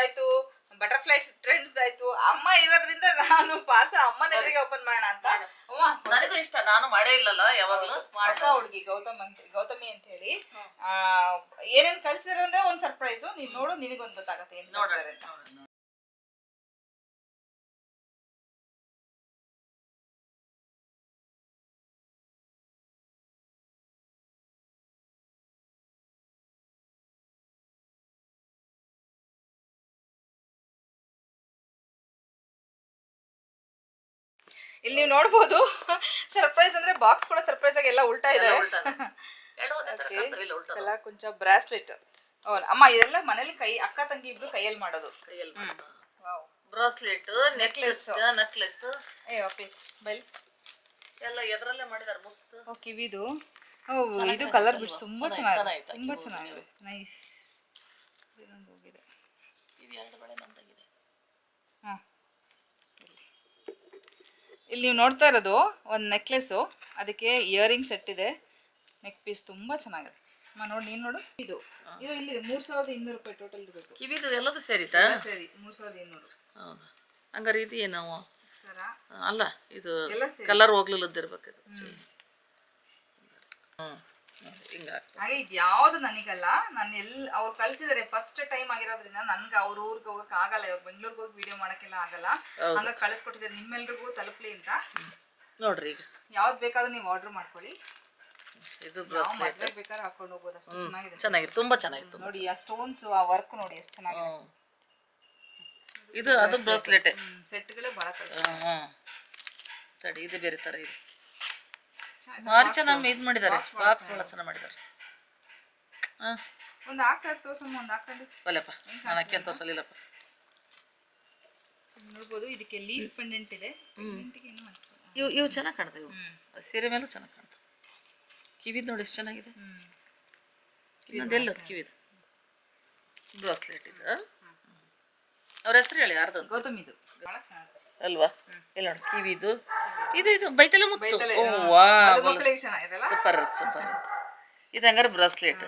ಆಯ್ತು butterfly trends ಆಯ್ತು ಅಮ್ಮ ಇರೋದ್ರಿಂದ ನಾನು ಪಾರ್ಸ ಅಮ್ಮ ಎದುರಿಗೆ ಓಪನ್ ಮಾಡೋಣ ಅಂತ. ನನಗೂ ಇಷ್ಟ ನಾನು ಮಾಡೇ ಇಲ್ಲಲ್ಲ ಯಾವಾಗಲೂ ಹೊಸ ಹುಡುಗಿ ಗೌತಮ್ ಅಂತ ಗೌತಮಿ ಅಂತ ಹೇಳಿ ಆ, ಏನೇನ್ ಕಳ್ಸಿದಾರೆ ಅಂದ್ರೆ ಒಂದ್ ಸರ್ಪ್ರೈಸ್ ನೀನ್ ನೋಡು ನಿನಗೊಂದು ಗೊತ್ತಾಗತ್ತೆ ಏನ್ ನೋಡೋಣ. ಇಲ್ಲಿ ನೀವು ನೋಡ್ಬೋದು. ಸರ್ಪ್ರೈಸ್ ಅಂದ್ರೆ ಬಾಕ್ಸ್ ಕೂಡ ಸರ್ಪ್ರೈಸ್ ಆಗಿ ಎಲ್ಲ ಉಲ್ಟಾ ಇದೆ. ಎಲ್ಲ ಕೊಂಚ ಬ್ರಾಸ್ಲೆಟ್ ಅಮ್ಮ ಇದೆಲ್ಲ ಮನೇಲಿ ಕೈ ಅಕ್ಕ ತಂಗಿ ಇಬ್ರು ಕೈಯಲ್ಲಿ ಮಾಡೋದು. ಕೈಯಲ್ಲಿ ಬ್ರಾಸ್ಲೆಟ್ ನೆಕ್ಲೆಸ್ ನೆಕ್ಲೆಸ್ ಏ ಓಕೆ ಬೈಲ್ ಎಲ್ಲ ಎದ್ರಲ್ಲೇ ಮಾಡಿದಾರೆ ಓ ಕಿವಿದು ಓ ಇದು ಕಲರ್ ಬಿಡ್ಸ್ ತುಂಬಾ ಚೆನ್ನಾಗಿ- ಚೆನ್ನಾಗಿದೆ ಚೆನ್ನಾಗಿದೆ, ತುಂಬಾ ಚೆನ್ನಾಗಿದೆ ನೈಸ್ ಇದೊಂದು ಹೋಗಿದೆ. ಇದು ಎರಡು ಬಳೆ ನಂತಾಗಿದೆ ಹಾ ಇಲ್ಲಿ ನೀವು ನೋಡ್ತಾ ಇರೋದು ಒಂದು ನೆಕ್ಲೆಸ್ಸು ಅದಕ್ಕೆ ಇಯರಿಂಗ್ ಸೆಟ್ ಇದೆ. ನೆಕ್ ಪೀಸ್ ತುಂಬಾ ಚೆನ್ನಾಗಿದೆ. ಅಮ್ಮ ನೋಡಿ ನೀನು ನೋಡು. ಇದು. ಇದು ಇಲ್ಲಿ ಮೂರು ಸಾವಿರದ ಇನ್ನೂರು ರೂಪಾಯಿ ಟೋಟಲ್ ಇರಬೇಕು. ಕಿವಿದು ಎಲ್ಲದು ಸೇರಿತಾ? ಸರಿ ಮೂರು ಸಾವಿರದ ಇನ್ನೂರು. ಹೌದು? ಹಂಗಾರೆ ಇದು ಏನು ಸರ? ಅಲ್ಲ ಇದು ಕಲರ್ ಹೋಗ್ಲಿಲ್ಲದಿರ್ಬೇಕು ಹ್ಮ್. ಹಿಂಗ. ಹಾಗೆ ಇದು ನನಗೆ ನನಗಲ್ಲ. ನಾನು ಎಲ್ಲಿ ಅವ್ರು ಕಳ್ಸಿದಾರೆ ಫಸ್ಟ್ ಟೈಮ್ ಆಗಿರೋದ್ರಿಂದ ನನ್ಗೆ ಅವ್ರ ಊರಿಗೆ ಹೋಗಕ್ ಆಗಲ್ಲ. ಇವಾಗ ಬೆಂಗಳೂರಿಗೆ ಹೋಗಿ ವಿಡಿಯೋ ಮಾಡಕ್ಕೆಲ್ಲ ಆಗಲ್ಲ. ಹಂಗ ಕಳಿಸ್ಕೊಟ್ಟಿದ್ದಾರೆ ನಿಮ್ಮೆಲ್ರಿಗೂ ತಲುಪ್ಲಿ ಅಂತ. ನೋಡ್ರಿ ಈಗ. ಯಾವ್ದು ಬೇಕಾದ್ರೂ ನೀವು ಆರ್ಡರ್ ಮಾಡ್ಕೊಳ್ಳಿ. ಇದು ಮದ್ವೆಗೆ ಬೇಕಾದ್ರೆ ಹಾಕೊಂಡು ಹೋಗ್ಬೋದು. ಅಷ್ಟು ಚೆನ್ನಾಗಿದೆ. ಚೆನ್ನಾಗಿದೆ. ತುಂಬಾ ಚೆನ್ನಾಗಿತ್ತು ನೋಡಿ ಆ ಸ್ಟೋನ್ಸ್ ಆ ವರ್ಕ್ ನೋಡಿ ಎಷ್ಟು ಚೆನ್ನಾಗಿದೆ. ಇದು ಅದು ಬ್ರೇಸ್ಲೆಟ್ ಸೆಟ್ಗಳೇ ಬಹಳ ತಡಿ ಇದು ಬೇರೆ ತರ ಇದೆ. ಭಾರಿ ಚೆನ್ನಾಗಿ ಇದು ಮಾಡಿದ್ದಾರೆ. ಬಾಕ್ಸ್ ಭಾಳ ಚೆನ್ನಾಗಿ ಮಾಡಿದ್ದಾರೆ. ಹಾಂ. ಒಂದು ಹಾಕ್ತಾರೆ ತೋರ್ಸಮ್ಮ ಒಂದು ಹಾಕೊಂಡು ಒಲ್ಲಪ್ಪ ನಾನು ಅಕ್ಕಿ ಅಂತ ಸಲಿಲ್ಲಪ್ಪ ನೋಡ್ಬೋದು ಇದಕ್ಕೆ ಲೀಫ್ ಪೆಂಡೆಂಟ್ ಇದೆ. ಇವು ಇವು ಚೆನ್ನಾಗಿ ಕಾಣ್ತವೆ ಇವು. ಸೀರೆ ಮೇಲೂ ಚೆನ್ನಾಗಿ ಕಾಣ್ತವೆ ಕಿವಿದ್ ನೋಡಿ ಎಷ್ಟು ಚೆನ್ನಾಗಿದೆ. ಇನ್ನೊಂದೆಲ್ಲ ಕಿವಿದು ಬ್ರಾಸ್ಲೆಟ್ ಇದು. ಅವ್ರ ಹೆಸರು ಹೇಳಿ ಯಾರ್ದಂತ ಗೌತಮಿದು. ಭಾಳ ಚೆನ್ನಾಗಿದೆ ಅಲ್ವಾ? ಇಲ್ಲ ನೋಡಿ ಕಿವಿದು. ಇದು ಇದು ಬೈತಲೆ ಮುತ್ತು. ಓ. ವಾ ಸೂಪರ್ ಸೂಪರ್. ಇದು ಹಂಗಾರೆ ಬ್ರಾಸ್ಲೆಟ್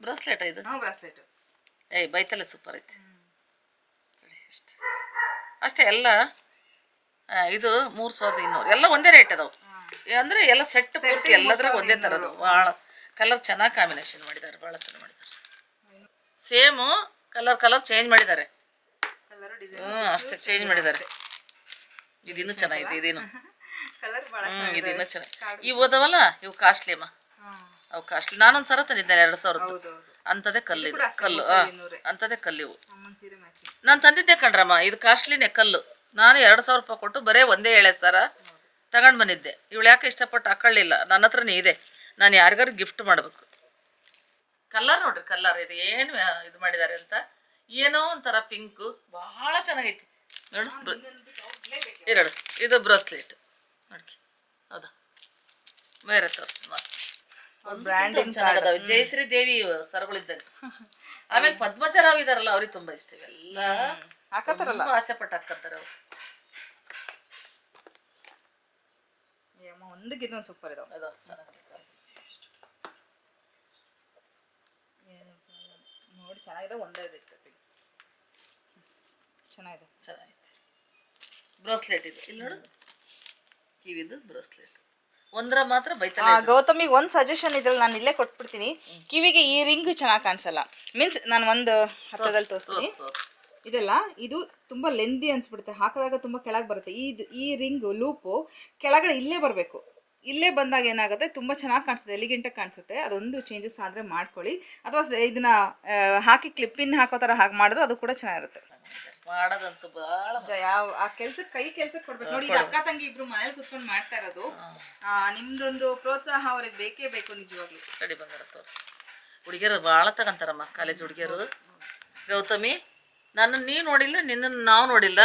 ಬ್ರಾಸ್ಲೆಟ್ ಇದು? ಬ್ರಾಸ್ಲೆಟ್. ಏಯ್ ಬೈತಲೆ ಸೂಪರ್ ಐತೆ. ಅಷ್ಟೇ. ಅಷ್ಟೇ ಎಲ್ಲ ಇದು ಮೂರು ಸಾವಿರದ ಇನ್ನೂರು. ಎಲ್ಲ ಒಂದೇ ರೇಟ್ ಅದಾವು. ಅಂದ್ರೆ ಎಲ್ಲ ಸೆಟ್ ಪೂರ್ತಿ ಎಲ್ಲದ್ರಾಗ ಒಂದೇ ಥರದ್ದು ಭಾಳ ಕಲರ್ ಚೆನ್ನಾಗಿ ಕಾಂಬಿನೇಷನ್ ಮಾಡಿದ್ದಾರೆ ಭಾಳ ಚೆನ್ನಾಗಿ ಮಾಡಿದ್ದಾರೆ. ಸೇಮು ಕಲರ್ ಕಲರ್ ಚೇಂಜ್ ಮಾಡಿದ್ದಾರೆ. ಹ್ಞೂ ಅಷ್ಟೇ ಚೇಂಜ್ ಮಾಡಿದ್ದಾರೆ. ಇದಿನ್ನೂ ಚೆನ್ನಾಗಿದೆ ಇದೇನು ಕಲರ್ ಭಾಳ ಇದಿನ್ನೂ ಚೆನ್ನಾಗಿ ಇವು ಓದವಲ್ಲ ಇವು ಕಾಸ್ಟ್ಲಿ ಅಮ್ಮ. ಅವು ಕಾಸ್ಟ್ಲಿ ನಾನೊಂದು ಸರ ತಂದಿದ್ದೇನೆ ಎರಡು ಸಾವಿರದ್ದು. ಹೌದು ಅಂಥದ್ದೇ ಕಲ್ಲು ಇದು. ಕಲ್ಲು ಹಾಂ ಸಾವಿರದ. ಅಂಥದ್ದೇ ಕಲ್ಲು ಇವು. ಅಮ್ಮನ ಸೀರೆ ಮ್ಯಾಚಿಂಗ್ ನಾನು ತಂದಿದ್ದೆ ಕಣ್ರಮ್ಮ ಇದು ಕಾಸ್ಟ್ಲಿನೇ ಕಲ್ಲು. ನಾನು ಎರಡು ಸಾವಿರ ರೂಪಾಯಿ ಕೊಟ್ಟು ಬರೇ ಒಂದೇ ಎಳೆ ಸರ ತಗೊಂಡು ಬಂದಿದ್ದೆ. ಇವಳು ಯಾಕೆ ಇಷ್ಟಪಟ್ಟು ಹಾಕೊಳ್ಳಿಲ್ಲ? ನನ್ನ ಹತ್ರನೇ ಇದೆ. ನಾನು ಯಾರಿಗಾರು ಗಿಫ್ಟ್ ಮಾಡಬೇಕು. ಕಲ್ಲರ್ ನೋಡ್ರಿ ಕಲ್ಲರ್ ಇದು ಏನು ಇದು ಮಾಡಿದ್ದಾರೆ ಅಂತ? ಏನೋ ಒಂಥರ ಪಿಂಕು. ಭಾಳ ಚೆನ್ನಾಗೈತಿ. ನೋಡು ಎರಡು ಇದು ಬ್ರಾಸ್ಲೆಟ್. ನೋಡ್ಕಿ ಹೌದಾ. ಬೇರೆ ತೋರಿಸ್ತೀನಿ ಒಂದು ಬ್ರ್ಯಾಂಡಿಂಗ್ ಚೆನ್ನಾಗದಾವೆ ಜಯಶ್ರೀ ದೇವಿ ಸರಗಳಿದ್ದಾಗ. ಆಮೇಲೆ ಪದ್ಮಜರಾವ್ ಇದಾರಲ್ಲ ಅವ್ರಿಗೆ ತುಂಬಾ ಇಷ್ಟ ಇವೆಲ್ಲ. ಹಾಕತ್ತಾರಲ್ಲ? ಆಸೆ ಪಟ್ಟು ಹಾಕತ್ತಾರ ಅವ್ರು. ಒಂದಕ್ಕೆ ಸೂಪರ್ ಇದಾವೆ. ಅದು ಚೆನ್ನಾಗಿದೆ ಸರ್. ನೋಡಿ ಚೆನ್ನಾಗಿದೆ ಒಂದೇ ಇರ್ತೈತಿ ಚೆನ್ನಾಗಿದೆ. ಚೆನ್ನಾಗೈತಿ. ಬ್ರಾಸ್ಲೆಟ್ ಇದು. ಇಲ್ಲಿ ನೋಡು. ಕಿವಿದು ಬ್ರಾಸ್ಲೆಟ್. ಒಂದರ ಮಾತ್ರ ಬೈತಲ್ಲ ಗೌತಮಿಗೆ ಒಂದು ಸಜೆಷನ್ ಇದ್ರಲ್ಲಿ ನಾನು ಇಲ್ಲೇ ಕೊಟ್ಬಿಡ್ತೀನಿ. ಕಿವಿಗೆ ಈ ರಿಂಗ್ ಚೆನ್ನಾಗಿ ಕಾಣಿಸಲ್ಲ. ಮೀನ್ಸ್ ನಾನು ಒಂದು ಹತ್ತದಲ್ಲಿ ತೋರಿಸ್ತೀನಿ. ಇದೆಲ್ಲ ಇದು ತುಂಬಾ ಲೆಂದಿ ಅನ್ಸ್ಬಿಡುತ್ತೆ. ಹಾಕಿದಾಗ ತುಂಬಾ ಕೆಳಗೆ ಬರುತ್ತೆ. ಈ ಈ ರಿಂಗು ಲೂಪು ಕೆಳಗಡೆ ಇಲ್ಲೇ ಬರಬೇಕು. ಇಲ್ಲೇ ಬಂದಾಗ ಏನಾಗುತ್ತೆ? ತುಂಬ ಚೆನ್ನಾಗಿ ಕಾಣಿಸುತ್ತೆ ಎಲಿಗೆಂಟಾಗಿ ಕಾಣಿಸುತ್ತೆ. ಅದೊಂದು ಚೇಂಜಸ್ ಆದರೆ ಮಾಡ್ಕೊಳ್ಳಿ. ಅಥವಾ ಇದನ್ನ ಹಾಕಿ ಕ್ಲಿಪ್ಪಿನ ಹಾಕೋ ಥರ ಹಾಗೆ ಮಾಡಿದ್ರೆ ಅದು ಕೂಡ ಚೆನ್ನಾಗಿರುತ್ತೆ. ಮಾಡೋದಂತೂ ಬಹಳ ಯಾವ ಆ ಕೆಲ್ಸಕ್ಕೆ ಕೈ ಕೆಲ್ಸಕ್ಕೆ ಕೊಡ್ಬೇಕು. ನೋಡಿ ಅಕ್ಕ ತಂಗಿ ಇಬ್ರು ಮನೇಲಿ ಕುತ್ಕೊಂಡು ಮಾಡ್ತಾ ಇರೋದು. ನಿಮ್ದೊಂದು ಪ್ರೋತ್ಸಾಹ ಅವ್ರಿಗೆ ಬೇಕೇ ಬೇಕು ನಿಜವಾಗ್ಲೂ. ಕಡಿ ಬಂಗಾರ ತೋರಿಸಿ. ಹುಡುಗಿಯರು ಭಾಳ ತಗೊಂತಾರಮ್ಮ ಕಾಲೇಜ್ ಹುಡುಗಿಯರು. ಗೌತಮಿ ನನ್ನ ನೀವು ನೋಡಿಲ್ಲ ನಿನ್ನನ್ನು ನಾವು ನೋಡಿಲ್ಲ.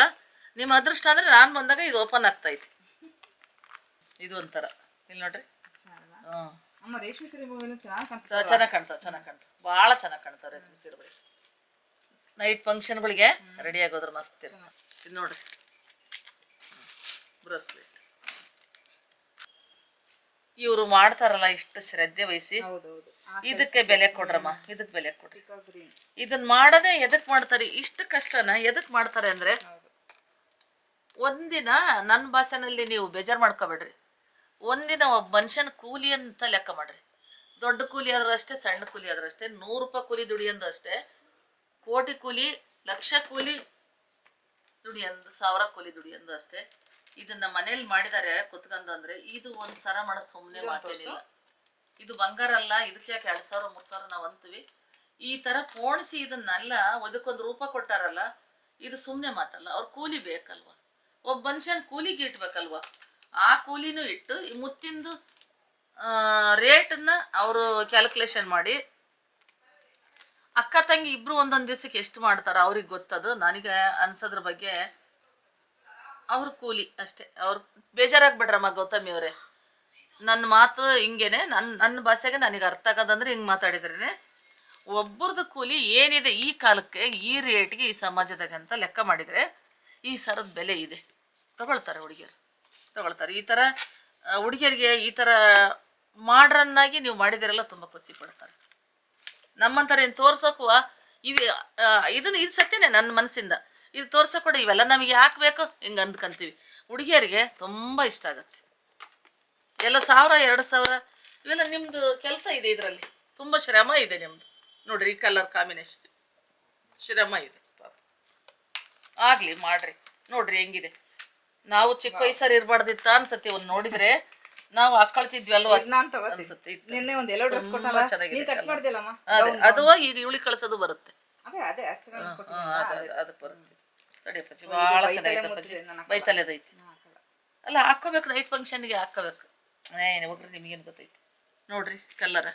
ನಿಮ್ಮ ಅದೃಷ್ಟ ಅಂದರೆ ನಾನು ಬಂದಾಗ ಇದು ಓಪನ್ ಆಗ್ತೈತಿ. ಇದು ಒಂಥರ. ಇಲ್ಲಿ ನೋಡ್ರಿ. ಅಮ್ಮ ರೇಷ್ಮೆ ಸೀರೆ ಮೂವಿನ ಚೆನ್ನಾಗಿ ಚೆನ್ನಾಗಿ ಕಾಣ್ತಾವೆ ಚೆನ್ನಾಗಿ ಕಾಣ್ತಾವೆ. ಭಾಳ ಚೆನ್ನಾಗಿ ಕಾಣ್ತಾವೆ ರೇಷ್ಮೆ ಸೀರೆಗಳು. ನೈಟ್ ಫಂಕ್ಷನ್ಗಳಿಗೆ ರೆಡಿ ಆಗೋದ್ರ ಮಸ್ತ್ ಇರ್ತದೆ ಇದು ನೋಡ್ರಿ. ಬ್ರಸ್ಲೆಟ್. ಇವರು ಮಾಡ್ತಾರಲ್ಲ ಇಷ್ಟು ಶ್ರದ್ಧೆ ವಹಿಸಿ. ಇದಕ್ಕೆ ಬೆಲೆ ಕೊಡ್ರಮ್ಮ ಇದಕ್ಕೆ ಬೆಲೆ ಕೊಡ್ರಿ. ಇದನ್ನ ಮಾಡದೆ ಎದಕ್ ಮಾಡ್ತಾರೆ? ಇಷ್ಟು ಕಷ್ಟನ ಎದಕ್ ಮಾಡ್ತಾರೆ ಅಂದ್ರೆ ಒಂದಿನ ನನ್ನ ಭಾಷೆನಲ್ಲಿ ನೀವು ಬೇಜಾರು ಮಾಡ್ಕೋಬೇಡ್ರಿ. ಒಂದಿನ ಒಬ್ಬ ಮನುಷ್ಯನ ಕೂಲಿ ಅಂತ ಲೆಕ್ಕ ಮಾಡ್ರಿ. ದೊಡ್ಡ ಕೂಲಿ ಆದ್ರೂ ಅಷ್ಟೇ ಸಣ್ಣ ಕೂಲಿ ಆದ್ರೂ ಅಷ್ಟೇ ನೂರು ರೂಪಾಯಿ ಕೂಲಿ ದುಡಿಯಂದು ಅಷ್ಟೇ ಕೋಟಿ ಕೂಲಿ ಲಕ್ಷ ಕೂಲಿ ದುಡಿಯಂದು ಸಾವಿರ ಕೂಲಿ ದುಡಿಯಂದು ಅಷ್ಟೇ ಇದನ್ನ ಮನೇಲಿ ಮಾಡಿದ್ದಾರೆ ಕುತ್ಕಂದು ಅಂದ್ರೆ ಇದು ಒಂದ್ ಸರ ಮಾಡೋ ಸುಮ್ಮನೆ ಮಾತೇನಿಲ್ಲ. ಇದು ಬಂಗಾರ ಅಲ್ಲ ಇದಕ್ಕೆ ಯಾಕೆ ಎರಡ್ ಸಾವಿರ ಮೂರ್ ಸಾವಿರ ನಾವ್ ಅಂತೀವಿ. ಈ ತರ ಪೋಣಿಸಿ ಇದನ್ನೆಲ್ಲ ಅದಕ್ಕೊಂದು ರೂಪ ಕೊಟ್ಟಾರಲ್ಲ ಇದು ಸುಮ್ನೆ ಮಾತಲ್ಲ ಅವ್ರ ಕೂಲಿ ಬೇಕಲ್ವಾ? ಒಬ್ಬ ಮನುಷ್ಯನ ಕೂಲಿಗೆ ಇಟ್ಬೇಕಲ್ವಾ? ಆ ಕೂಲಿನೂ ಇಟ್ಟು ಈ ಮುತ್ತಿಂದು ರೇಟನ್ನು ಅವರು ಕ್ಯಾಲ್ಕುಲೇಷನ್ ಮಾಡಿ. ಅಕ್ಕ ತಂಗಿ ಇಬ್ಬರು ಒಂದೊಂದು ದಿವಸಕ್ಕೆ ಎಷ್ಟು ಮಾಡ್ತಾರೆ ಅವ್ರಿಗೆ ಗೊತ್ತದು. ನನಗೆ ಅನ್ಸೋದ್ರ ಬಗ್ಗೆ ಅವ್ರ ಕೂಲಿ ಅಷ್ಟೇ. ಅವ್ರು ಬೇಜಾರಾಗ್ಬಿಡ್ರಮ್ಮ ಗೌತಮಿ ಅವರೇ. ನನ್ನ ಮಾತು ಹಿಂಗೇನೆ. ನನ್ನ ನನ್ನ ಭಾಷೆಗೆ ನನಗೆ ಅರ್ಥ ಆಗೋದಂದ್ರೆ ಹಿಂಗೆ ಮಾತಾಡಿದ್ರೇ ಒಬ್ಬರದ್ದು ಕೂಲಿ ಏನಿದೆ ಈ ಕಾಲಕ್ಕೆ, ಈ ರೇಟ್ಗೆ ಈ ಸಮಾಜದಾಗ ಅಂತ ಲೆಕ್ಕ ಮಾಡಿದರೆ ಈ ಸರದ ಬೆಲೆ ಇದೆ. ತಗೊಳ್ತಾರೆ ಹುಡುಗಿಯರು. ತಗೊಳ್ತಾರೆ. ಈ ಥರ ಹುಡುಗಿಯರಿಗೆ ಈ ಥರ ಮಾಡ್ರನ್ನಾಗಿ ನೀವು ಮಾಡಿದಿರಲ್ಲ ತುಂಬ ಖುಷಿ ಪಡ್ತಾರೆ. ನಮ್ಮಂಥರ ಏನು ತೋರ್ಸೋಕು ಇವಿ ಇದನ್ನ, ಇದು ಸತ್ಯನೇ ನನ್ನ ಮನಸ್ಸಿಂದ. ಇದು ತೋರ್ಸೋ ಕೂಡ ಇವೆಲ್ಲ ನಮಗೆ ಯಾಕೆ ಬೇಕು? ಹಿಂಗೆ ಅಂದ್ಕೊಂತೀವಿ ಹುಡುಗಿಯರಿಗೆ ತುಂಬ ಇಷ್ಟ ಆಗುತ್ತೆ. ಎಲ್ಲ ಸಾವಿರ, ಎರಡು ಸಾವಿರ, ಇವೆಲ್ಲ ನಿಮ್ಮದು ಕೆಲಸ ಇದೆ ಇದರಲ್ಲಿ. ತುಂಬ ಶ್ರಮ ಇದೆ ನಿಮ್ಮದು ನೋಡ್ರಿ ಕಲರ್ ಕಾಂಬಿನೇಷನ್ ಶ್ರಮ ಇದೆ. ಆಗಲಿ ಮಾಡ್ರಿ. ನೋಡ್ರಿ ಹೆಂಗಿದೆ. ನಾವು ಚಿಕ್ಕ ವಯಸ್ಸಲ್ಲಿ ಇರಬಾರ್ದಿತ್ತ ಅನ್ಸತ್ತೆ ಒಂದು ನೋಡಿದ್ರೆ ನಾವು ಹಾಕೊಳ್ತಿದ್ವಿ ಅಲ್ವಾ ನಾನ್ ತಗೋತೀನಿ. ಅನ್ಸುತ್ತೆ. ನಿನ್ನೆ ಒಂದ್ ಎಲ್ಲೋ ಡ್ರೆಸ್ ತುಂಬಾ ಕೊಟ್ಟಲ್ಲ? ಚೆನ್ನಾಗಿದೆ ನೀನ್ ಕಟ್ colour. ಮಾಡ್ದಿಲ್ಲಮ್ಮ? ಅದೇ ಅದು ಈಗ ಇವಳಿ ಕಳ್ಸೋದು ಬರುತ್ತೆ. ಅದೇ ಅದೇ ಅರ್ಚನಾ ಹಾ, ಕೊಟ್ಟಿದ್ದೀನಿ. ಅದು ಅದು ಅದಕ್ಕೆ ಬರುತ್ತೆ. ತಡಿಯಪ್ಪ ಭಾಳ ಚೆನ್ನಾಗೈತೆ ಪಜ್ಜಿ ಬೈತಲೆದೈತಿ ಅಲ್ಲ ಹಾಕೋಬೇಕು ನೈಟ್ ಫಂಕ್ಷನ್ಗೆ ಹಾಕೋಬೇಕು ಏ ಹೋಗ್ರಿ ನಿಮಗೇನು ಗೊತ್ತೈತಿ. ನೋಡ್ರಿ ಕಲ್ಲರ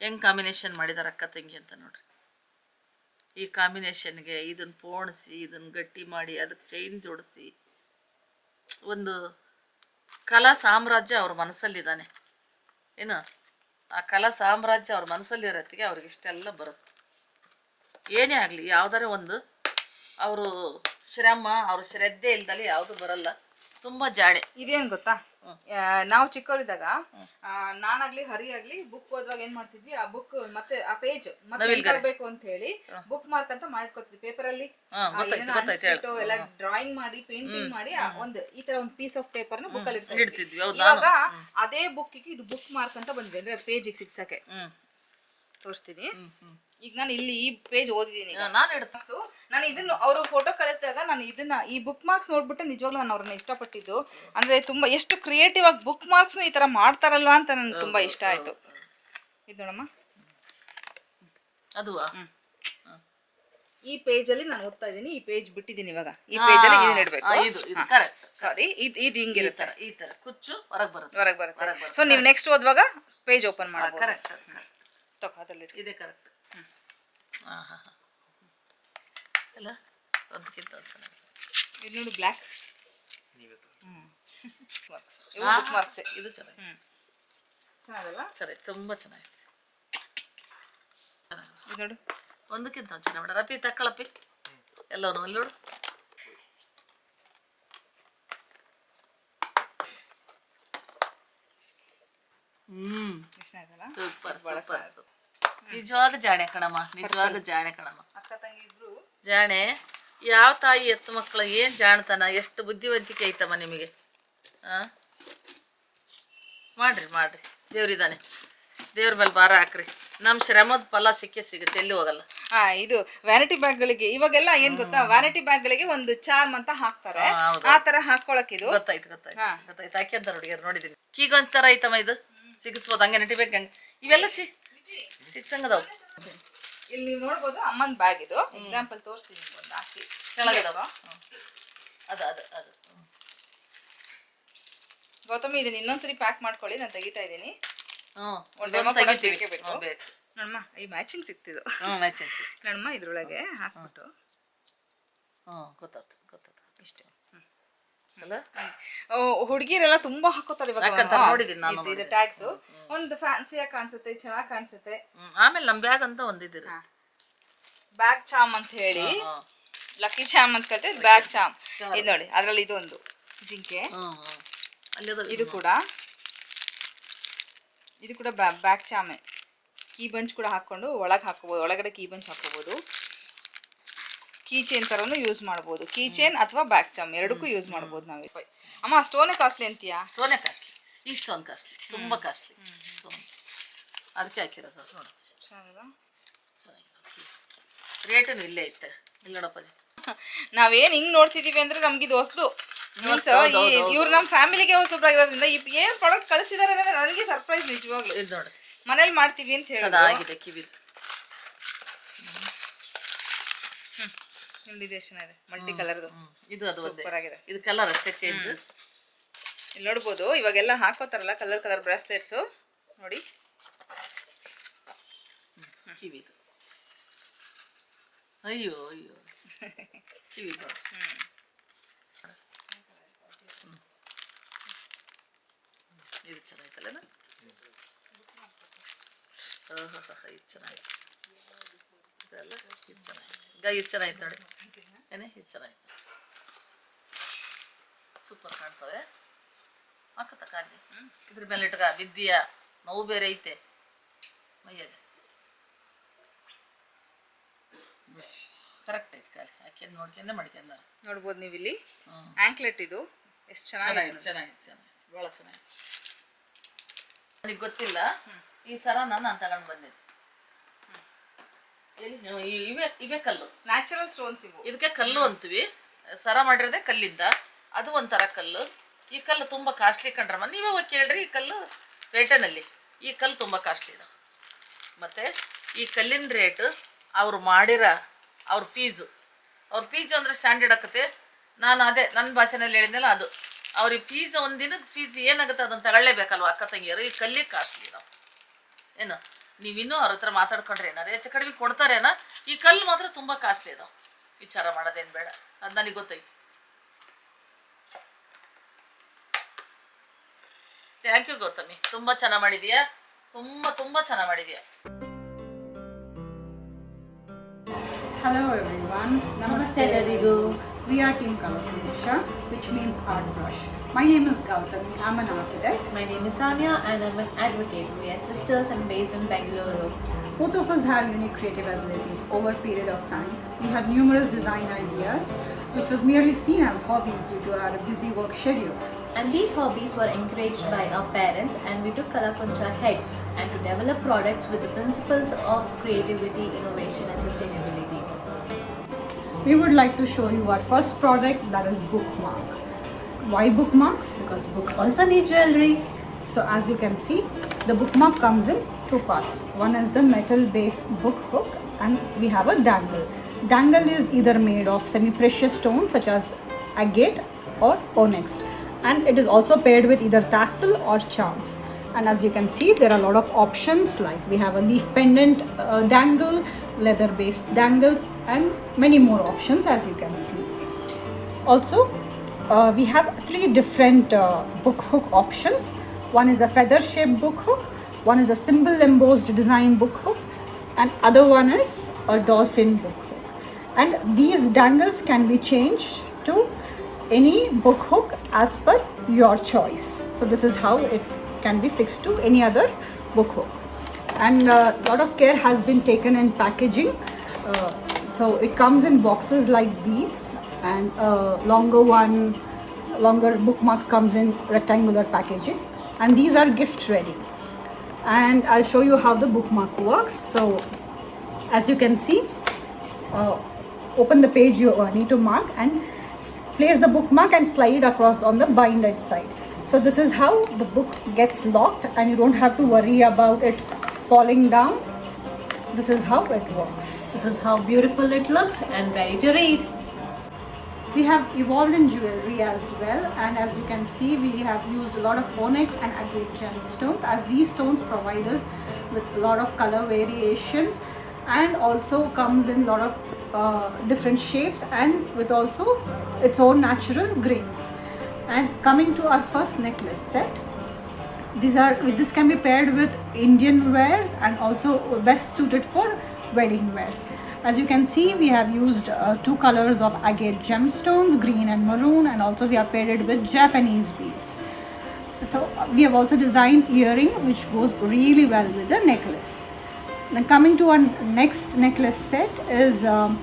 ಹೆಂಗ್ ಕಾಂಬಿನೇಷನ್ ಮಾಡಿದಾರ ಅಕ್ಕ ತಂಗಿ ಅಂತ ನೋಡ್ರಿ. ಈ ಕಾಂಬಿನೇಷನ್ಗೆ ಇದನ್ನ ಪೋಣಿಸಿ ಇದನ್ನ ಗಟ್ಟಿ ಮಾಡಿ ಅದಕ್ಕೆ ಚೈನ್ ಜೋಡಿಸಿ ಒಂದು ಕಲಾ ಸಾಮ್ರಾಜ್ಯ ಅವ್ರ ಮನಸ್ಸಲ್ಲಿದ್ದಾನೆ. ಏನು? ಆ ಕಲಾ ಸಾಮ್ರಾಜ್ಯ ಅವ್ರ ಮನಸ್ಸಲ್ಲಿರೋತ್ತಿಗೆ ಅವ್ರಿಗೆ ಇಷ್ಟೆಲ್ಲ ಬರುತ್ತೆ. ಏನೇ ಆಗಲಿ, ಯಾವ್ದಾರ ಒಂದು, ಅವರು ಶ್ರಮ, ಅವ್ರ ಶ್ರದ್ಧೆ ಇಲ್ದಲ್ಲಿ ಯಾವುದು ಬರಲ್ಲ. ತುಂಬ ಜಾಡೆ ಇದೇನ್ ಗೊತ್ತಾ? ನಾವು ಚಿಕ್ಕವರಿದ್ದಾಗ ನಾನಾಗ್ಲಿ ಹರಿ ಆಗ್ಲಿ ಬುಕ್ ಓದುವಾಗ ಏನ್ ಮಾಡ್ತಿದ್ವಿ? ಆ ಬುಕ್ ಮತ್ತೆ ಆ ಪೇಜ್ ಮತ್ತೆ ಅಂತ ಹೇಳಿ ಬುಕ್ ಮಾರ್ಕ್ ಅಂತ ಮಾಡ್ಕೊತಿದ್ವಿ ಪೇಪರ್ ಅಲ್ಲಿ. ಎಲ್ಲ ಡ್ರಾಯಿಂಗ್ ಮಾಡಿ ಪೇಂಟಿಂಗ್ ಮಾಡಿ ಒಂದು ಈ ತರ ಒಂದು ಪೀಸ್ ಆಫ್ ಪೇಪರ್ನ ಬುಕ್ ಅಲ್ಲಿ ಇಡ್ತಾ ಇಡ್ತಿದ್ವಿ, ಇವಾಗ ಅದೇ ಬುಕ್ಕಿಗೆ ಇದು ಬುಕ್ ಮಾರ್ಕ್ ಅಂತ ಬಂದಿದೆ ಅಂದ್ರೆ ಪೇಜಿಗೆ ಸಿಕ್ಸಕ್ಕೆ ತೋರಿಸ್ತೀನಿ. ಈಗ ನಾನು ಇಲ್ಲಿ ಈ ಪೇಜ್ ಓದಿದ್ದೀನಿ ಈಗ. ನಾನು ಮಾರ್ಕ್ಸು ನಾನು ಇದನ್ನು ಅವರು ಫೋಟೋ ಕಳಿಸಿದಾಗ ನಾನು ಇದನ್ನ ಈ ಬುಕ್ ಮಾರ್ಕ್ಸ್ ನೋಡ್ಬಿಟ್ಟು ನಿಜವಾಗ್ಲೂ ನಾನು ಅವ್ರನ್ನ ಇಷ್ಟಪಟ್ಟಿದ್ದು. ಅಂದ್ರೆ ತುಂಬಾ ಎಷ್ಟು ಕ್ರಿಯೇಟಿವ್ ಆಗಿ ಬುಕ್ ಮಾರ್ಕ್ಸ್ ಈ ತರ ಮಾಡ್ತಾರಲ್ವಾ ಅಂತ ನನ್ಗೆ ತುಂಬಾ ಇಷ್ಟ ಆಯ್ತು. ಇದು ನೋಡಮ್ಮ. ಅದುವಾ? ಈ ಪೇಜ್ ಅಲ್ಲಿ ನಾನು ಓದ್ತಾ ಇದ್ದೀನಿ ಈ ಪೇಜ್ ಬಿಟ್ಟಿದ್ದೀನಿ ಇವಾಗ. ಈ ಪೇಜ್ ಅಲ್ಲಿ ಇದನ್ನ ಇಡಬೇಕು. ಸಾರಿ ಇದು ಇದು ಹಿಂಗಿರುತ್ತೆ. ಈ ತರ ಕುಚ್ಚು ಹೊರಗೆ ಬರುತ್ತೆ. ಹೊರಗೆ ಬರುತ್ತೆ. ಸೊ ನೀವು ನೆಕ್ಸ್ಟ್ ಓದುವಾಗ ಪೇಜ್ ಓಪನ್ ಮಾಡಬಹುದು ಕರೆಕ್ಟ್ ತಗೋ ಅದರಲ್ಲಿ ಇದೆ ಕರೆಕ್ಟ್ ಹಾಂ ಹಾಂ ಹಾಂ ಅಲ್ಲ ಒಂದಕ್ಕಿಂತ ಒಂದು ಚೆನ್ನಾಗಿ. ಇದು ನೋಡಿ ಬ್ಲ್ಯಾಕ್ ಮಾರ್ಕ್ಸ್ ಇವು ಆ, ಬುಕ್ ಮಾರ್ಕ್ಸ್ ಇದು ಚೆನ್ನಾಗಿ. ಹ್ಮ್. ಚೆನ್ನಾಗಲ್ಲ? ಸರಿ ತುಂಬ ಚೆನ್ನಾಗಿದೆ. ಇದು ನೋಡು. ಒಂದಕ್ಕಿಂತ ಒಂದು ಚೆನ್ನಾಗಿ ಮಾಡ. ರಪಿ ತಕ್ಕಳಪ್ಪಿ ಎಲ್ಲವೂ ಅಲ್ಲಿ ನೋಡು. ಆಯ್ತಲ್ಲ? ಸೂಪರ್ ಸೂಪರ್ ಸೂಪರ್ ನಿಜವಾಗ ಜಾಣೆ ಕಣಮ್ಮ ನಿಜವಾಗ ಜಾಣೆ ಕಣಮ್ಮ. ಅಕ್ಕ ತಂಗಿ ಇಬ್ರು ಜಾಣೆ ಯಾವ ತಾಯಿ ಎತ್ತು ಮಕ್ಕಳು ಏನು ಜಾಣ್ತಾನ ಎಷ್ಟು ಬುದ್ಧಿವಂತಿಕೆ ಐತಮ್ಮ ನಿಮಗೆ? ಆ? ಮಾಡ್ರಿ ಮಾಡ್ರಿ. ದೇವ್ರಿದ್ದಾನೆ ದೇವ್ರ ಮೇಲೆ ಭಾರ ಹಾಕ್ರಿ. ನಮ್ಮ ಶ್ರಮದ ಫಲ ಸಿಕ್ಕೇ ಸಿಗುತ್ತೆ ಎಲ್ಲಿ ಹೋಗಲ್ಲ. ಹಾ ಇದು ವ್ಯಾನಿಟಿ ಬ್ಯಾಗ್ಗಳಿಗೆ ಇವಾಗೆಲ್ಲ ಏನ್ ಗೊತ್ತಾ? ವ್ಯಾನಿಟಿ ಬ್ಯಾಗ್ಗಳಿಗೆ ಒಂದು ಚಾರ್ಮ್ ಅಂತ ಹಾಕ್ತಾರೆ. ಹಾ, ಆ ತರ ಹಾಕೊಳಕ್ ಇದು. ಗೊತ್ತಾಯ್ತು ಗೊತ್ತಾಯ್ತು ಹಾ. ಗೊತ್ತಾಯ್ತು. ಹಾಕಿ ಅಂತ ಹುಡುಗಿಯರು ನೋಡಿದ್ದೀನಿ ಕೀಗೊಂದ್ ಥರ ಐತಮ್ಮ ಇದು. ಸಿಗಿಸ್ಬೋದು ಹಂಗೆ ನಟಿಬೇಕು ಹಂಗೆ. ಇವೆಲ್ಲ ಸಿ ಸಿಕ್ಸಂಗದವು ಇಲ್ಲಿ ನೀವು ನೋಡ್ಬೋದು ಅಮ್ಮನ ಬ್ಯಾಗ್ ಇದು. ಎಕ್ಸಾಂಪಲ್ ತೋರಿಸ್ತೀನಿ ನಿಮ್ಗೆ ಒಂದು ಹಾಕಿ. ಕೆಳಗದವ. ಅದು ಅದು ಅದು. ಗೌತಮಿ ಇದನ್ನ ಇನ್ನೊಂದ್ಸರಿ ಪ್ಯಾಕ್ ಮಾಡ್ಕೊಳ್ಳಿ ನಾನು ತೆಗಿತಾ ಇದ್ದೀನಿ. ನೋಡಮ್ಮ ಈ ಮ್ಯಾಚಿಂಗ್ ಸಿಕ್ತಿದ್ದು ಮ್ಯಾಚಿಂಗ್ ಸಿ ನೋಡಮ್ಮ ಇದ್ರೊಳಗೆ ಹಾಕ್ಬಿಟ್ಟು. ಹ್ಞೂ ಗೊತ್ತಾಯ್ತು ಗೊತ್ತಾಯ್ತು. ಇಷ್ಟೇ. ಅಲ್ಲ ಹುಡುಗಿರೆಲ್ಲ ತುಂಬಾ ಹಾಕೋತಾರೆ ಇವಾಗ ನೋಡಿದ್ದೀನಿ ನಾನು ಇದು- ಟ್ಯಾಗ್ಸ್ ಒಂದು ಫ್ಯಾನ್ಸಿಯಾಗಿ ಕಾಣಿಸುತ್ತೆ ಚೆನ್ನಾಗಿ ಕಾಣಿಸುತ್ತೆ. ಆಮೇಲೆ ನಮ್ಮ ಬ್ಯಾಗ್ ಅಂತ ಒಂದಿದ್ದೀರ ಬ್ಯಾಗ್ ಚಾಮ್ ಅಂತ ಹೇಳಿ. ಲಕ್ಕಿ ಚಾಮ್ ಅಂತ ಕಲ್ತೆ ಬ್ಯಾಗ್ ಚಾಮ್ ಇದು ನೋಡಿ ಅದರಲ್ಲಿ ಇದೊಂದು ಜಿಂಕೆ. ಇದು ಕೂಡ ಇದು ಕೂಡ ಬ್ಯಾಗ್ ಚಾಮೆ ಕೀ ಬಂಚ್ ಕೂಡ ಹಾಕೊಂಡು ಒಳಗೆ ಹಾಕೋಬಹುದು ಒಳಗಡೆ ಕೀ ಬಂಚ್ ಹಾಕೋಬೋದು ಕೀ ಚೈನ್ ಥರನೂ ಯೂಸ್ ಮಾಡ್ಬೋದು. ಕೀ ಚೈನ್ ಅಥವಾ ಬ್ಯಾಕ್ ಚಾಮ್ ಎರಡಕ್ಕೂ ಯೂಸ್ ಮಾಡ್ಬೋದು ನಾವು. ಅಮ್ಮ ಸ್ಟೋನೇ ಕಾಸ್ಟ್ಲಿ ಅಂತೀಯಾ? ಸ್ಟೋನೇ ಕಾಸ್ಟ್ಲಿ ಈ ಸ್ಟೋನ್ ಕಾಸ್ಟ್ಲಿ ತುಂಬ ಕಾಸ್ಟ್ಲಿ ಸ್ಟೋನ್ ಅದಕ್ಕೆ ಹಾಕಿರೋದು ನೋಡಪ್ಪ ರೇಟನ್ನು ರೇಟನು ಇಲ್ಲೇ ಐತೆ ಇಲ್ಲ ನೋಡಪ್ಪಾಜಿ ನಾವೇನು ಹಿಂಗೆ ನೋಡ್ತಿದೀವಿ ಅಂದ್ರೆ ನಮ್ಗೆ ಇದು ಹೊಸದು. ಮೀನ್ಸ್. ಇವ್ರು ನಮ್ಮ ಫ್ಯಾಮಿಲಿಗೆ ಹೊಸಬ್ರಾಗಿರೋದ್ರಿಂದ ಈ ಏನ್ ಪ್ರಾಡಕ್ಟ್ ಕಳಿಸಿದ್ದಾರೆ ಅಂದರೆ ನನಗೆ ಸರ್ಪ್ರೈಸ್ ನಿಜವಾಗ್ಲೂ. ಇದು ನೋಡಿ. ಮನೇಲಿ ಮಾಡ್ತೀವಿ ಅಂತ ಹೇಳಿ ಚೆನ್ನಾಗಿದೆ ಕಿವಿದು ನೋಡಿ ಇದೆ ಚೆನ್ನಾಗಿದೆ ಮಲ್ಟಿ ಕಲರ್ದು ಇದು ಅದು ಸೂಪರ್ ಆಗಿದೆ. ಇದು ಕಲರ್ ಅಷ್ಟೇ ಚೇಂಜ್ ಇಲ್ಲಿ ನೋಡ್ಬೋದು ಇವಾಗೆಲ್ಲ ಹಾಕೋತಾರಲ್ಲ ಕಲರ್ ಕಲರ್ ಬ್ರಾಸ್ಲೆಟ್ಸು ನೋಡಿ. ಕಿವಿದು. ಅಯ್ಯೋ ಅಯ್ಯೋ. ಕಿವಿ ನೋಡಿ. ಹ್ಮ್. ಇದು ಚೆನ್ನಾಯ್ತಲ್ಲ ಇದು ಚೆನ್ನಾಗಿದೆ. ಇದೆಲ್ಲ ಇದು ಚೆನ್ನಾಗಿದೆ. ಈಗ ಇದು ಚೆನ್ನಾಗಿತ್ತು ನೋಡಿ ಏನೇ ಇದು ಚೆನ್ನಾಗಿತ್ತು ಸೂಪರ್ ಕಾಣ್ತವೆ. ಹಾಕತ್ತ ಕಾಲಿ ಇದ್ರ ಮೇಲೆ ಇಟ್ಕ. ಬಿದ್ದೀಯ ನೋವು ಬೇರೆ ಐತೆ. ಮೈಯಾಗೆ. ಕರೆಕ್ಟ್ ಐತೆ ಕಾಲಿ. ಹಾಕ್ಯಂದು ನೋಡ್ಕೊಂಡೆ ಮಾಡ್ಕೊಂಡ. ನೋಡ್ಬೋದು ನೀವು ಇಲ್ಲಿ ಹ್ಮ್. ಆಂಕ್ಲೆಟ್ ಇದು. ಎಷ್ಟು ಚೆನ್ನಾಗಿದೆ. ಚೆನ್ನಾಗಿತ್ತು ಚೆನ್ನಾಗಿ ಚೆನ್ನಾಗಿದೆ. ಭಾಳ ಚೆನ್ನಾಗಿದೆ. ನನಗೆ ಗೊತ್ತಿಲ್ಲ? ಈ ಸರ ನಾನು ನಾನು ತಗೊಂಡು ಬಂದಿದ್ದೆ. ಇವೇ ಇವೇ ಕಲ್ಲು. ನ್ಯಾಚುರಲ್ ಸ್ಟೋನ್ಸ್ ಇವು. ಇದಕ್ಕೆ ಕಲ್ಲು ಅಂತೀವಿ. ಸರ ಮಾಡಿರೋದೆ ಕಲ್ಲಿಂದ. ಅದು ಒಂಥರ ಕಲ್ಲು. ಈ ಕಲ್ಲು ತುಂಬ ಕಾಸ್ಟ್ಲಿ ಕಂಡ್ರಮ್ಮ ನೀವೇ ಹೋಗಿ ಕೇಳ್ರಿ ಈ ಕಲ್ಲು ಪೇಟೆನಲ್ಲಿ ಈ ಕಲ್ಲು ತುಂಬ ಕಾಸ್ಟ್ಲಿ ಇದೆ. ಮತ್ತು ಈ ಕಲ್ಲಿನ ರೇಟ್ ಅವ್ರು ಮಾಡಿರೋ ಅವ್ರ ಫೀಸು ಅವ್ರ ಫೀಸು ಅಂದರೆ ಸ್ಟ್ಯಾಂಡರ್ಡ್ ಆಕತೆ ನಾನು ಅದೇ ನನ್ನ ಭಾಷೆನಲ್ಲಿ ಹೇಳಿದ್ನಲ್ಲ ಅದು. ಅವ್ರಿಗೆ ಫೀಸ್ ಒಂದು ದಿನದ ಫೀಸ್ ಏನಾಗುತ್ತೆ ಅದನ್ನು ತಗೊಳ್ಳೇಬೇಕಲ್ವ ಅಕ್ಕ ತಂಗಿಯರು? ಈ ಕಲ್ಲಿಗೆ ಕಾಸ್ಟ್ಲಿ ಇದಾವೆ ಏನು? ನೀವಿನ್ನೂ ಅವ್ರ ಹತ್ರ ಮಾತಾಡ್ಕೊಂಡ್ರೆ ಏನಾರು ಹೆಚ್ಚು ಕಡಿಮೆ ಕೊಡ್ತಾರೇನ ಈ ಕಲ್ಲು ಮಾತ್ರ ತುಂಬ ಕಾಸ್ಟ್ಲಿ ಇದಾವೆ ವಿಚಾರ ಮಾಡೋದೇನ್ ಬೇಡ. ಅದು ನನಗೆ ಗೊತ್ತೈತಿ ಥ್ಯಾಂಕ್ ಯು ಗೌತಮಿ. ತುಂಬಾ ಚೆನ್ನಾಗಿ ಮಾಡಿದೀಯಾ? ತುಂಬಾ ತುಂಬಾ ಚೆನ್ನಾಗಿ ಮಾಡಿದೀಯಾ? ಹಲೋ ಎವ್ರಿ ನಮಸ್ತೆ. ಎಲ್ಲರಿಗೂ. We are team Furniture, which means art brush. My name is Gautami. I'm an architect. My name is Sanya and I'm an advocate. We are sisters and based in Bangalore. Both of us have unique creative abilities over a period of time. We have numerous design ideas, which was merely seen as hobbies due to our busy work schedule. And these hobbies were encouraged by our parents and we took Kalakuncha ahead and to develop products with the principles of creativity, innovation and sustainability. We would like to show you our first product that is bookmark. Why bookmarks? Because book also need jewelry. So as you can see, the bookmark comes in two parts. One is the metal-based book hook and we have a dangle. Dangle is either made of semi-precious stones such as agate or onyx and it is also paired with either tassel or charms. And as you can see, there are a lot of options like we have a leaf pendant uh, dangle, leather-based dangles and many more options as you can see. Also, uh, we have three different uh, book hook options. One is a feather shaped book hook, one is a symbol embossed design book hook, and other one is a dolphin book hook. And these dangles can be changed to any book hook as per your choice. So this is how it can be fixed to any other book hook. And a lot of care has been taken in packaging. Uh, so it comes in boxes like these, and a longer one, longer bookmarks comes in rectangular packaging, and these are gift ready. And I'll show you how the bookmark works. So as you can see, uh, open the page you uh, need to mark and place the bookmark and slide it across on the binded side. So this is how the book gets locked and you don't have to worry about it falling down. This is how it works. This is how beautiful it looks and ready to read. We have evolved in jewelry as well, and as you can see, we have used a lot of onyx and agate gemstones as these stones provide us with a lot of color variations and also comes in a lot of uh, different shapes and with also its own natural grains. And coming to our first necklace set, these are this can be paired with Indian wares and also best suited for wedding wears. As you can see, we have used uh, two colors of agate gemstones, green and maroon, and also we have paired it with Japanese beads. so uh, we have also designed earrings which goes really well with the necklace. Now coming to our next necklace set is um,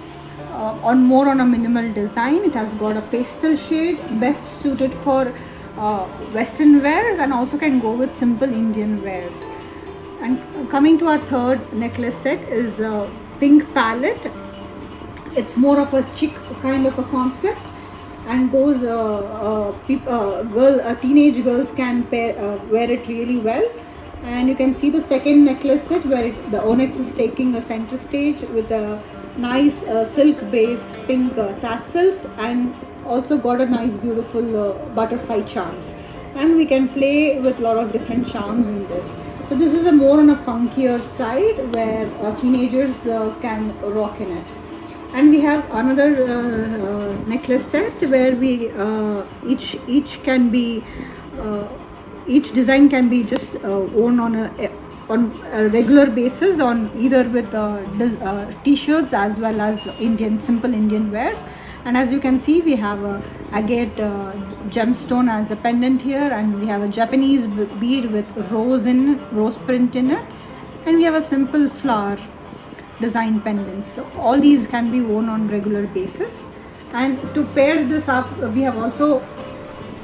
uh, on more on a minimal design. It has got a pastel shade best suited for uh, western wears and also can go with simple indian wears. And coming to our third necklace set is uh, pink palette. It's more of a chic kind of a concept. And those uh, uh, uh, girl uh, teenage girls can pair, uh, wear it really well. And you can see the second necklace set where it, the onyx is taking a center stage with a nice uh, silk based pink tassels and also got a nice beautiful butterfly charms. And we can play with a lot of different charms in this so this is a more on a funkier side where uh, teenagers uh, can rock in it. And we have another uh, uh, necklace set where we uh, each each can be uh, each design can be just worn on a on a regular basis on either with t-shirts as well as Indian simple Indian wears and as you can see we have a agate uh, gemstone as a pendant here and we have a Japanese bead with rose in rose print in it and we have a simple flower design pendants. So all these can be worn on regular basis. And to pair this up, we have also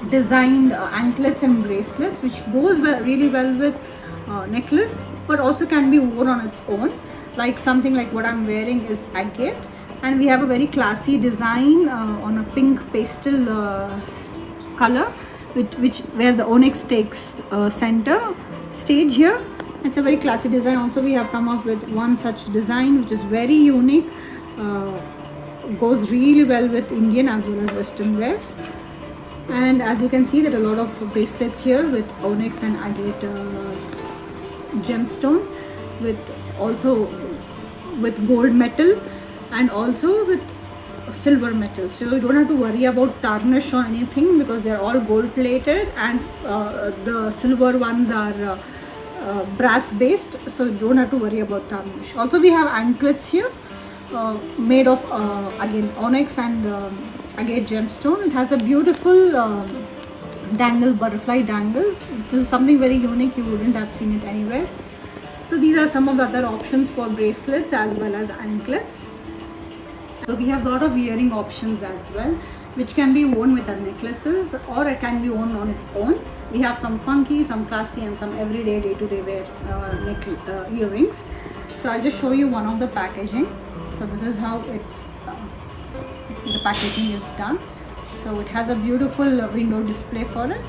designed uh, anklets and bracelets, which goes well, really well with uh, necklace, but also can be worn on its own. Like something like what I'm wearing is agate, and we have a very classy design uh, on a pink pastel uh, color, which, which where the onyx takes uh, center stage here. It's a very classy design. Also we have come up with one such design which is very unique uh, goes really well with indian as well as western wears. And as you can see there are a lot of bracelets here with onyx and agate uh, gemstones with also with gold metal and also with silver metal so you don't have to worry about tarnish or anything because they're all gold plated and uh, the silver ones are uh, uh, brass based. So you don't have to worry about tarnish. Also we have anklets here uh, made of uh, again onyx and um, agate gemstone. It has a beautiful um, dangle butterfly dangle. This is something very unique. You wouldn't have seen it anywhere. So these are some of the other options for bracelets as well as anklets so we have a lot of earring options as well, which can be worn with our necklaces or it can be worn on its own. We have some funky, some classy, and some everyday day-to-day wear uh, neck uh, earrings. So I'll just show you one of the packaging. So this is how it's uh, the packaging is done. So it has a beautiful uh, window display for it.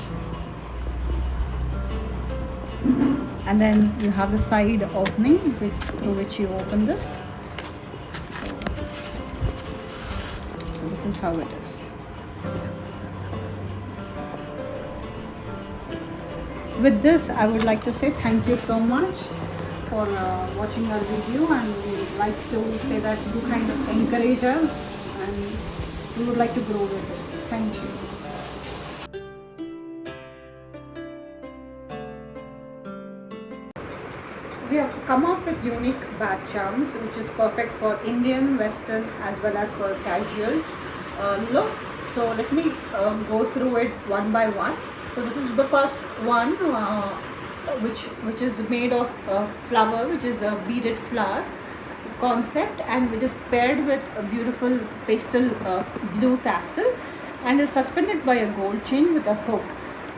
And then you have the side opening with, through which you open this. This is how it is. With this, I would like to say thank you so much for uh, watching our video and we would like to say that you kind of encourage us and we would like to grow with it. Thank you. we have come up with unique bag charms which is perfect for indian western as well as for casual uh, look. So let me uh, go through it one by one. So this is the first one uh, which which is made of a flower which is a beaded flower concept and it is paired with a beautiful pastel uh, blue tassel and is suspended by a gold chain with a hook.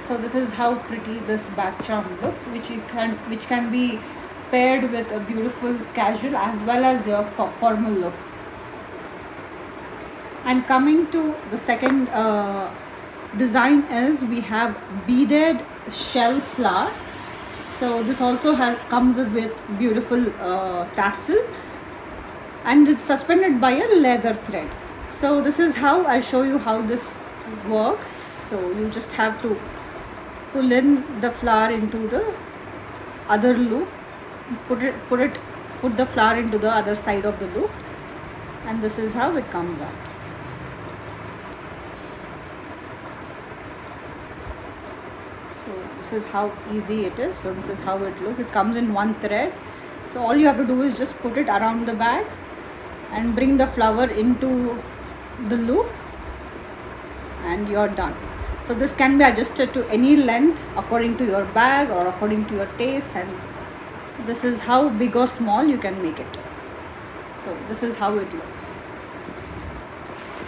So this is how pretty this back charm looks which you can which can be paired with a beautiful casual as well as your fo- formal look and coming to the second uh, design is we have beaded shell flower. So this also has comes with beautiful uh, tassel. And it's suspended by a leather thread. So this is how i show you how this works. So you just have to pull in the flower into the other loop. Put it put it put the flower into the other side of the loop. And this is how it comes out so this is how easy it is so this is how it looks it comes in one thread so all you have to do is just put it around the bag and bring the flower into the loop and you're done So this can be adjusted to any length according to your bag or according to your taste and this is how big or small you can make it. So this is how it looks.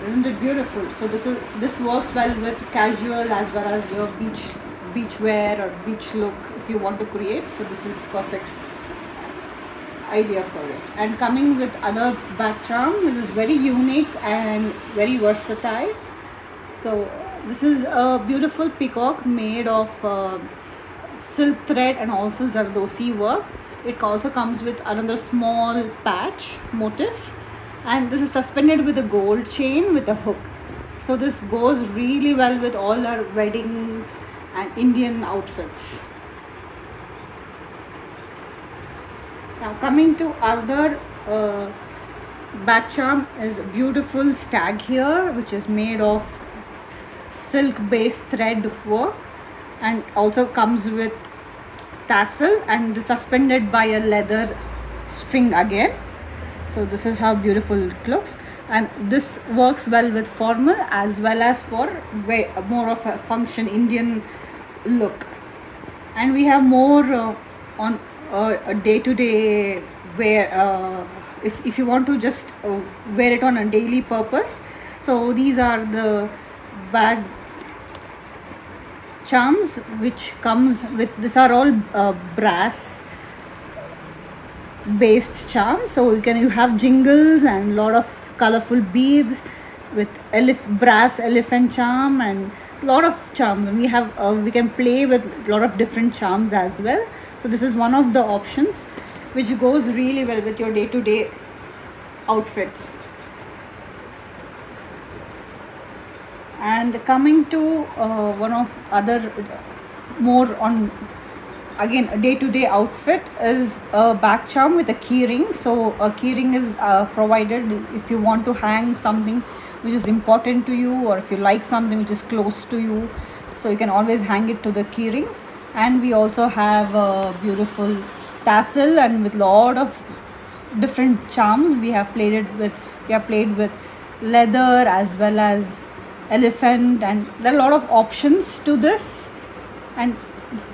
Isn't it beautiful? So this is this works well with casual as well as your beach beach wear or beach look if you want to create. So this is perfect idea for it. And coming with other back charm, which is very unique and very versatile. So this is a beautiful peacock made of uh, silk thread and also zardosi work. It also comes with another small patch motif and this is suspended with a gold chain with a hook. So this goes really well with all our weddings and Indian outfits. Now coming to other uh, back charm is a beautiful stag here which is made of silk based thread work and also comes with tassel and suspended by a leather string again so this is how beautiful it looks and this works well with formal as well as for way, more of a function indian look. And we have more uh, on uh, a day to day wear uh, if, if you want to just uh, wear it on a daily purpose. So these are the bag charms which comes with these are all uh, brass based charms. So you can you have jingles and lot of colorful beads with elef- brass elephant charm and lot of charm. We have uh, we can play with a lot of different charms as well. So this is one of the options which goes really well with your day to day outfits. And coming to uh, one of other more on again a day-to-day outfit is a back charm with a key ring. So a key ring is uh, provided if you want to hang something which is important to you or if you like something which is close to you. So you can always hang it to the key ring. And we also have a beautiful tassel and with lot of different charms. We have played it with we have played with leather as well as elephant and there are a lot of options to this. And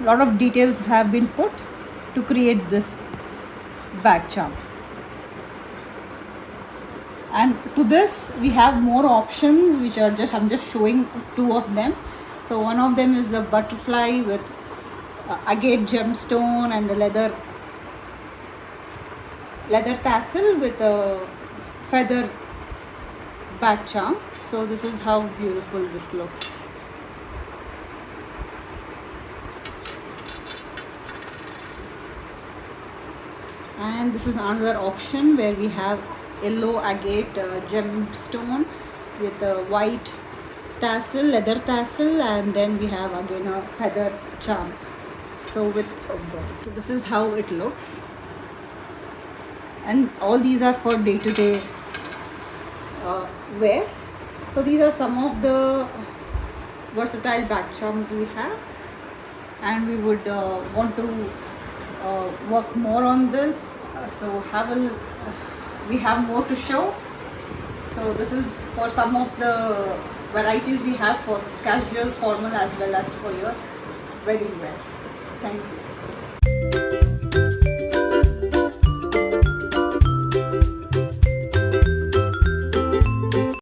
lot of details have been put to create this back charm. And to this we have more options which are just i'm just showing two of them. So one of them is a butterfly with uh, agate gemstone and a leather leather tassel with a feather back charm. So this is how beautiful this looks and this is another option where we have yellow agate uh, gemstone with a white tassel leather tassel and then we have again a feather charm. So with oh so this is how it looks. And all these are for day to day wear. So these are some of the versatile back charms we have. And we would uh, want to uh, work more on this. Uh, so have a we have more to show. So this is for some of the varieties we have for casual formal as well as for your wedding wears. Thank you